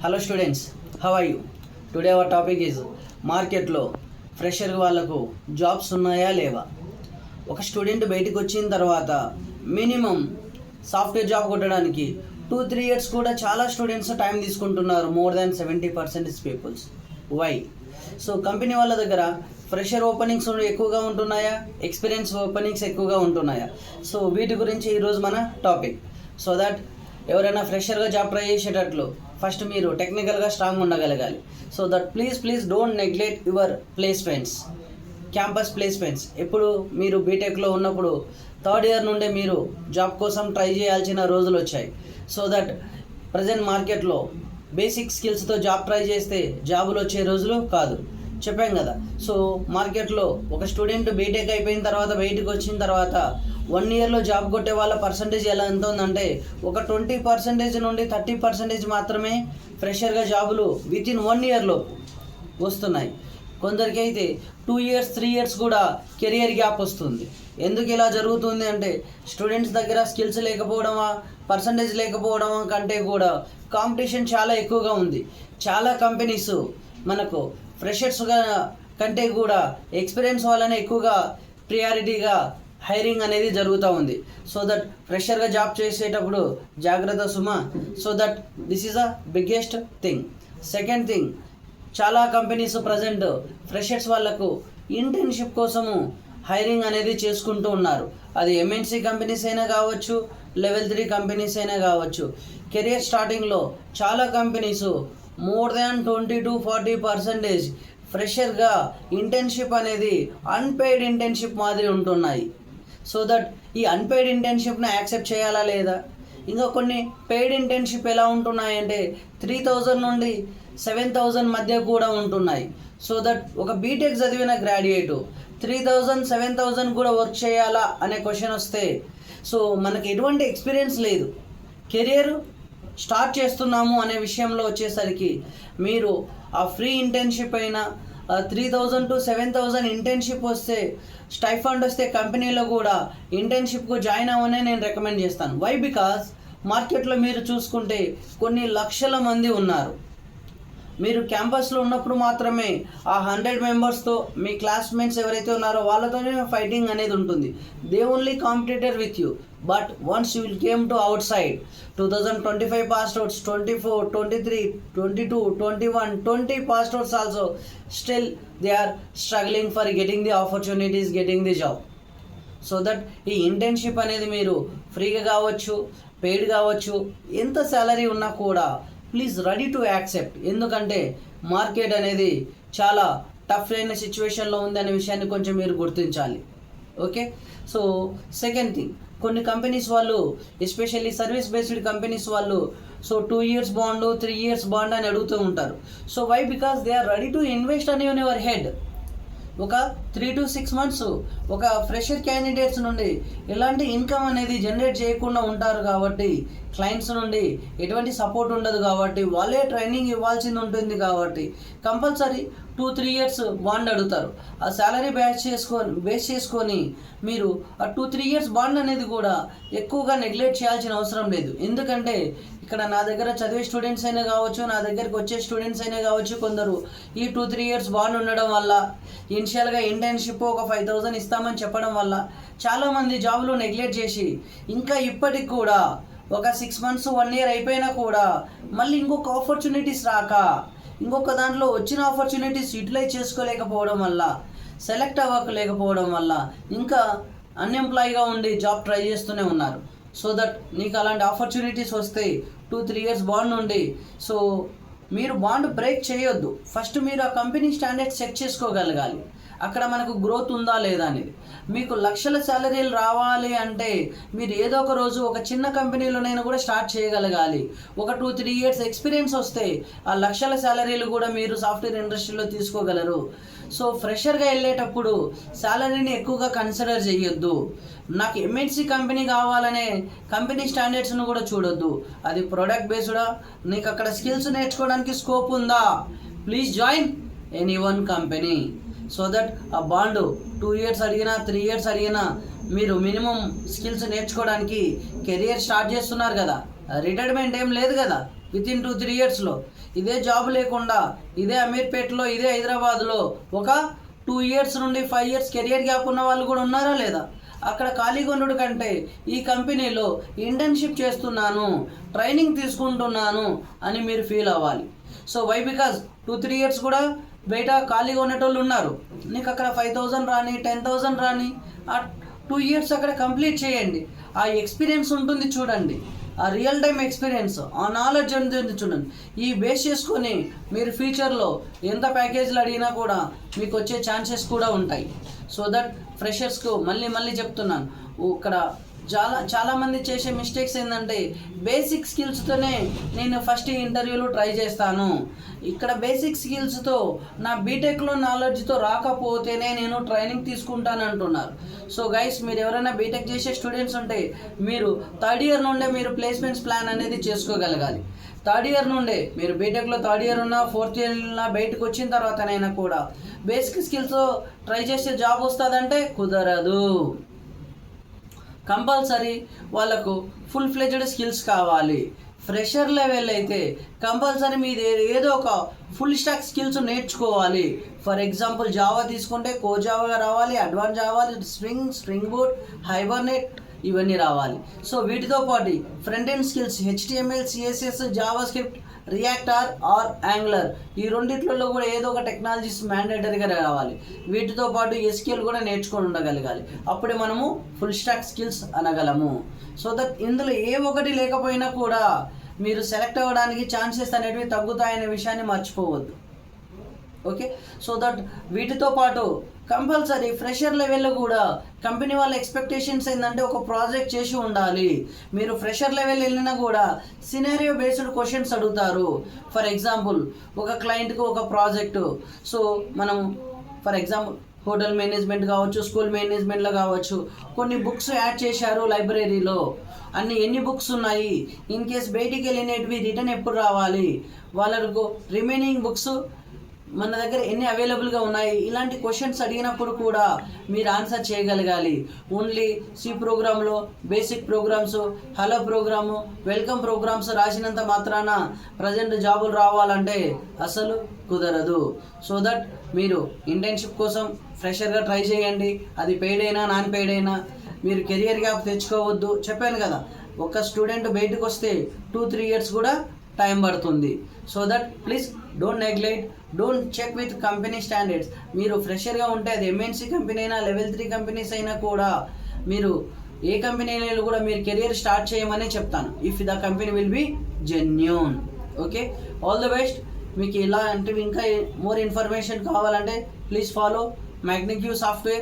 Hello students how you today our topic is మార్కెట్లో fresher వాళ్ళకు jobs ఉన్నాయా లేవా? ఒక స్టూడెంట్ బయటకు వచ్చిన తర్వాత మినిమం సాఫ్ట్వేర్ జాబ్ కొట్టడానికి టూ త్రీ ఇయర్స్ కూడా చాలా స్టూడెంట్స్ టైం తీసుకుంటున్నారు more than seventy percentage peoples why so company వాళ్ళ దగ్గర ఫ్రెషర్ ఓపెనింగ్స్ ఎక్కువగా ఉంటున్నాయా? ఎక్స్పీరియన్స్ ఓపెనింగ్స్ ఎక్కువగా ఉంటున్నాయా? సో వీటి గురించి ఈరోజు మన టాపిక్ సో దట్ ఎవరైనా ఫ్రెషర్గా జాబ్ ట్రై చేసేటట్లు ఫస్ట్ మీరు టెక్నికల్గా strong ఉండగలగాలి. So that please please don't neglect your placements campus placements ఎప్పుడు మీరు బీటెక్లో ఉన్నప్పుడు థర్డ్ ఇయర్ నుండే మీరు జాబ్ కోసం ట్రై చేయాల్సిన రోజులు వచ్చాయి. సో దట్ ప్రజెంట్ మార్కెట్లో బేసిక్ స్కిల్స్తో జాబ్ ట్రై చేస్తే జాబులు వచ్చే రోజులు కాదు. చెప్పాం కదా. సో మార్కెట్లో ఒక స్టూడెంట్ బీటెక్ అయిపోయిన తర్వాత బయటకు వచ్చిన తర్వాత వన్ ఇయర్లో జాబ్ కొట్టే వాళ్ళ పర్సంటేజ్ ఎలా ఎంత ఉందంటే ఒక ట్వంటీ పర్సెంటేజ్ నుండి థర్టీ పర్సెంటేజ్ మాత్రమే ఫ్రెషర్గా జాబులు విత్ ఇన్ వన్ ఇయర్లో వస్తున్నాయి. కొందరికి అయితే టూ ఇయర్స్ త్రీ ఇయర్స్ కూడా కెరియర్ గ్యాప్ వస్తుంది. ఎందుకు ఇలా జరుగుతుంది అంటే స్టూడెంట్స్ దగ్గర స్కిల్స్ లేకపోవడమా పర్సంటేజ్ లేకపోవడమా కంటే కూడా కాంపిటీషన్ చాలా ఎక్కువగా ఉంది. చాలా కంపెనీస్ మనకు ఫ్రెషర్స్గా కంటే కూడా ఎక్స్పీరియన్స్ వాళ్ళనే ఎక్కువగా ప్రియారిటీగా హైరింగ్ అనేది జరుగుతూ ఉంది. సో దట్ ఫ్రెషర్గా జాబ్ చేసేటప్పుడు జాగ్రత్త Suma. So that this is a biggest thing. Second thing చాలా కంపెనీస్ ప్రజెంట్ ఫ్రెషర్స్ వాళ్ళకు ఇంటర్న్షిప్ కోసము హైరింగ్ అనేది చేసుకుంటూ ఉన్నారు. అది ఎంఎన్సీ కంపెనీస్ అయినా కావచ్చు లెవెల్ త్రీ కంపెనీస్ అయినా కావచ్చు. కెరియర్ స్టార్టింగ్లో చాలా companies more than twenty to forty percentage ఫ్రెషర్గా internship అనేది అన్పెయిడ్ ఇంటర్న్షిప్ మాదిరి ఉంటున్నాయి. సో దట్ ఈ అన్పెయిడ్ ఇంటర్న్షిప్ని యాక్సెప్ట్ చేయాలా లేదా? ఇంకా కొన్ని పెయిడ్ ఇంటర్న్షిప్ ఎలా ఉంటున్నాయి అంటే త్రీ థౌజండ్ నుండి సెవెన్ థౌజండ్ మధ్య కూడా ఉంటున్నాయి. సో దట్ ఒక బీటెక్ చదివిన graduate three thousand seven thousand కూడా వర్క్ చేయాలా అనే క్వశ్చన్ వస్తే సో మనకి ఎటువంటి ఎక్స్పీరియన్స్ లేదు. కెరియర్ స్టార్ట్ చేస్తున్నాము అనే విషయంలో వచ్చేసరికి మీరు ఆ ఫ్రీ ఇంటర్న్షిప్ అయినా three thousand to seven thousand internship వస్తే స్టైఫండ్ వస్తే కంపెనీలో కూడా ఇంటర్న్షిప్కు జాయిన్ అవ్వనే నేను రికమెండ్ చేస్తాను. వై బికాస్ మార్కెట్లో మీరు చూసుకుంటే కొన్ని లక్షల మంది ఉన్నారు. మీరు క్యాంపస్లో ఉన్నప్పుడు మాత్రమే ఆ హండ్రెడ్ మెంబర్స్తో మీ క్లాస్మేట్స్ ఎవరైతే ఉన్నారో వాళ్ళతోనే ఫైటింగ్ అనేది ఉంటుంది. They only competitor with you. But once you will came to outside. Two thousand twenty five pass outs twenty four twenty three twenty two twenty one twenty pass outs also. Still they are struggling for getting the opportunities getting the job. So that ఈ internship అనేది మీరు ఫ్రీగా కావచ్చు paid కావచ్చు ఎంత salary ఉన్నా కూడా please ready to accept. ఎందుకంటే మార్కెట్ అనేది చాలా టఫ్ అయిన సిచ్యువేషన్లో ఉంది అనే విషయాన్ని కొంచెం మీరు గుర్తించాలి. ఓకే? సో సెకండ్ థింగ్ కొన్ని కంపెనీస్ వాళ్ళు ఎస్పెషల్లీ సర్వీస్ బేస్డ్ కంపెనీస్ వాళ్ళు so two years bond three years bond అని అడుగుతూ ఉంటారు. So why because they are ready to invest అని యువర్ హెడ్ ఒక త్రీ టు సిక్స్ మంత్స్ ఒక ఫ్రెషర్ క్యాండిడేట్స్ నుండి ఎలాంటి ఇన్కమ్ అనేది జనరేట్ చేయకుండా ఉంటారు కాబట్టి క్లయింట్స్ నుండి ఎటువంటి సపోర్ట్ ఉండదు కాబట్టి వాళ్ళే ట్రైనింగ్ ఇవ్వాల్సింది ఉంటుంది కాబట్టి compulsory two three years bond అడుగుతారు. ఆ శాలరీ బ్యాచ్ చేసుకొని బేస్ చేసుకొని మీరు ఆ టూ త్రీ ఇయర్స్ బాండ్ అనేది కూడా ఎక్కువగా నెగ్లెక్ట్ చేయాల్సిన అవసరం లేదు. ఎందుకంటే ఇక్కడ నా దగ్గర చదివే స్టూడెంట్స్ అయినా కావచ్చు నా దగ్గరికి వచ్చే స్టూడెంట్స్ అయినా కావచ్చు కొందరు ఈ టూ త్రీ ఇయర్స్ బాండ్ ఉండడం వల్ల ఇనిషియల్గా ఇంటర్న్షిప్ ఒక ఫైవ్ థౌజండ్ ఇస్తామని చెప్పడం వల్ల చాలామంది జాబ్లు నెగ్లెక్ట్ చేసి ఇంకా ఇప్పటికి కూడా ఒక సిక్స్ మంత్స్ వన్ ఇయర్ అయిపోయినా కూడా మళ్ళీ ఇంకొక ఆపర్చునిటీస్ రాక ఇంకొక దాంట్లో వచ్చిన ఆపర్చునిటీస్ యూటిలైజ్ చేసుకోలేకపోవడం వల్ల సెలెక్ట్ అవ్వకలేకపోవడం వల్ల ఇంకా అన్ఎంప్లాయీగా ఉండి జాబ్ ట్రై చేస్తూనే ఉన్నారు. సో దట్ నీకు అలాంటి ఆపర్చునిటీస్ వస్తే టూ త్రీ ఇయర్స్ బాండ్ ఉండి సో మీరు బాండ్ బ్రేక్ చేయొద్దు. ఫస్ట్ మీరు ఆ కంపెనీ స్టాండర్డ్ సెట్ చేసుకోగలగాలి. అక్కడ మనకు గ్రోత్ ఉందా లేదా అనేది. మీకు లక్షల శాలరీలు రావాలి అంటే మీరు ఏదో ఒక రోజు ఒక చిన్న కంపెనీలోనైనా కూడా స్టార్ట్ చేయగలగాలి. ఒక టూ త్రీ ఇయర్స్ ఎక్స్పీరియన్స్ వస్తే ఆ లక్షల శాలరీలు కూడా మీరు సాఫ్ట్వేర్ ఇండస్ట్రీలో తీసుకోగలరు. సో ఫ్రెషర్గా వెళ్ళేటప్పుడు శాలరీని ఎక్కువగా కన్సిడర్ చేయొద్దు. నాకు ఎంఎన్సీ కంపెనీ కావాలనే కంపెనీ స్టాండర్డ్స్ను కూడా చూడొద్దు. అది ప్రోడక్ట్ బేస్డా నీకు అక్కడ స్కిల్స్ నేర్చుకోవడానికి స్కోప్ ఉందా? Please join any one company so that ఆ బాండ్ టూ ఇయర్స్ అడిగినా త్రీ ఇయర్స్ అడిగినా మీరు మినిమం స్కిల్స్ నేర్చుకోవడానికి కెరియర్ స్టార్ట్ చేస్తున్నారు కదా. రిటైర్మెంట్ ఏం లేదు కదా విత్ ఇన్ టూ త్రీ ఇయర్స్లో ఇదే జాబ్ లేకుండా ఇదే అమీర్పేటలో ఇదే హైదరాబాద్లో ఒక టూ ఇయర్స్ నుండి ఫైవ్ ఇయర్స్ కెరియర్ గ్యాప్ ఉన్న వాళ్ళు కూడా ఉన్నారా లేదా? అక్కడ ఖాళీ ఉండడు కంటే ఈ కంపెనీలో ఇంటర్న్షిప్ చేస్తున్నాను ట్రైనింగ్ తీసుకుంటున్నాను అని మీరు ఫీల్ అవ్వాలి. So why because two three years కూడా బయట ఖాళీగా ఉండేటోళ్ళు ఉన్నారు. నీకు అక్కడ ఫైవ్ థౌజండ్ రాని టెన్ థౌజండ్ రాని ఆ టూ ఇయర్స్ అక్కడ కంప్లీట్ చేయండి. ఆ ఎక్స్పీరియన్స్ ఉంటుంది చూడండి. ఆ రియల్ టైం ఎక్స్పీరియన్స్ ఆ నాలెడ్జ్ ఉంటుంది చూడండి. ఈ బేస్ చేసుకొని మీరు ఫ్యూచర్లో ఎంత ప్యాకేజీలు అడిగినా కూడా మీకు వచ్చే ఛాన్సెస్ కూడా ఉంటాయి. సో దట్ ఫ్రెషర్స్కు మళ్ళీ మళ్ళీ చెప్తున్నాను. ఇక్కడ చాలా చాలామంది చేసే మిస్టేక్స్ ఏంటంటే బేసిక్ స్కిల్స్తోనే నేను ఫస్ట్ ఇంటర్వ్యూలో ట్రై చేస్తాను. ఇక్కడ బేసిక్ స్కిల్స్తో నా బీటెక్లో నాలెడ్జ్తో రాకపోతేనే నేను ట్రైనింగ్ తీసుకుంటాను అంటున్నారు. సో గైస్ మీరు ఎవరైనా బీటెక్ చేసే స్టూడెంట్స్ ఉంటే మీరు థర్డ్ ఇయర్ నుండే మీరు ప్లేస్మెంట్స్ ప్లాన్ అనేది చేసుకోగలగాలి. థర్డ్ ఇయర్ నుండే మీరు బీటెక్లో థర్డ్ ఇయర్ ఉన్నా ఫోర్త్ ఇయర్ ఉన్నా బయటకు వచ్చిన తర్వాతనైనా కూడా బేసిక్ స్కిల్స్తో ట్రై చేస్తే జాబ్ వస్తుందంటే కుదరదు. కంపల్సరీ వాళ్ళకు ఫుల్ ఫ్లెజ్డ్ స్కిల్స్ కావాలి. ఫ్రెషర్ లెవెల్ అయితే కంపల్సరీ మీది ఏదో ఒక ఫుల్ స్టాక్ స్కిల్స్ నేర్చుకోవాలి. ఫర్ ఎగ్జాంపుల్ జావా తీసుకుంటే కో జావా రావాలి advance Java Spring Spring Boot Hibernate ఇవన్నీ రావాలి. సో వీటితో పాటు front end skills HTML CSS JavaScript reactor or Angular. ఈ రెండిట్లలో కూడా ఏదో ఒక టెక్నాలజీస్ మ్యాండేటరీగా రావాలి. వీటితో పాటు ఎస్క్యూఎల్ కూడా నేర్చుకొని ఉండగలగాలి. అప్పుడే మనము ఫుల్ స్టాక్ స్కిల్స్ అనగలము. సో దట్ ఇందులో ఏ ఒకటి లేకపోయినా కూడా మీరు సెలెక్ట్ అవ్వడానికి ఛాన్సెస్ అనేటివి తగ్గుతాయనే విషయాన్ని మర్చిపోవద్దు. ఓకే? సో దట్ వీటితో పాటు కంపల్సరీ ఫ్రెషర్ లెవెల్లో కూడా కంపెనీ వాళ్ళ ఎక్స్పెక్టేషన్స్ ఏంటంటే ఒక ప్రాజెక్ట్ చేసి ఉండాలి. మీరు ఫ్రెషర్ లెవెల్ వెళ్ళినా కూడా సినారియో బేస్డ్ క్వశ్చన్స్ అడుగుతారు. ఫర్ ఎగ్జాంపుల్ ఒక క్లయింట్కి ఒక ప్రాజెక్టు. సో మనం ఫర్ ఎగ్జాంపుల్ హోటల్ మేనేజ్మెంట్ కావచ్చు స్కూల్ మేనేజ్మెంట్లో కావచ్చు కొన్ని బుక్స్ యాడ్ చేశారు లైబ్రరీలో. అన్ని ఎన్ని బుక్స్ ఉన్నాయి? ఇన్ కేస్ బయటికి వెళ్ళినవి రిటర్న్ ఎప్పుడు రావాలి? వాళ్ళకు రిమైనింగ్ బుక్స్ మన దగ్గర ఎన్ని అవైలబుల్గా ఉన్నాయి? ఇలాంటి క్వశ్చన్స్ అడిగినప్పుడు కూడా మీరు ఆన్సర్ చేయగలగాలి. ఓన్లీ సి ప్రోగ్రాంలో basic programs hello program welcome programs రాసినంత మాత్రాన ప్రజెంట్ జాబులు రావాలంటే అసలు కుదరదు. సో దట్ మీరు ఇంటర్న్షిప్ కోసం ఫ్రెషర్గా ట్రై చేయండి. అది పెయిడ్ అయినా నాన్ పెయిడ్ అయినా మీరు కెరియర్ గ్యాప్ తెచ్చుకోవద్దు. చెప్పాను కదా ఒక స్టూడెంట్ బయటకు వస్తే టూ త్రీ ఇయర్స్ కూడా టైం పడుతుంది. So that please don't neglect don't check with company standards మీరు ఫ్రెషర్గా ఉంటే అది ఎంఎన్సీ కంపెనీ అయినా లెవెల్ త్రీ కంపెనీస్ అయినా కూడా మీరు ఏ కంపెనీ అయినా కూడా మీరు కెరియర్ స్టార్ట్ చేయమనే చెప్తాను. If the company will be genuine okay all the best మీకు ఇలాంటివి ఇంకా మోర్ ఇన్ఫర్మేషన్ కావాలంటే ప్లీజ్ ఫాలో మ్యాగ్నిక్యూ సాఫ్ట్వేర్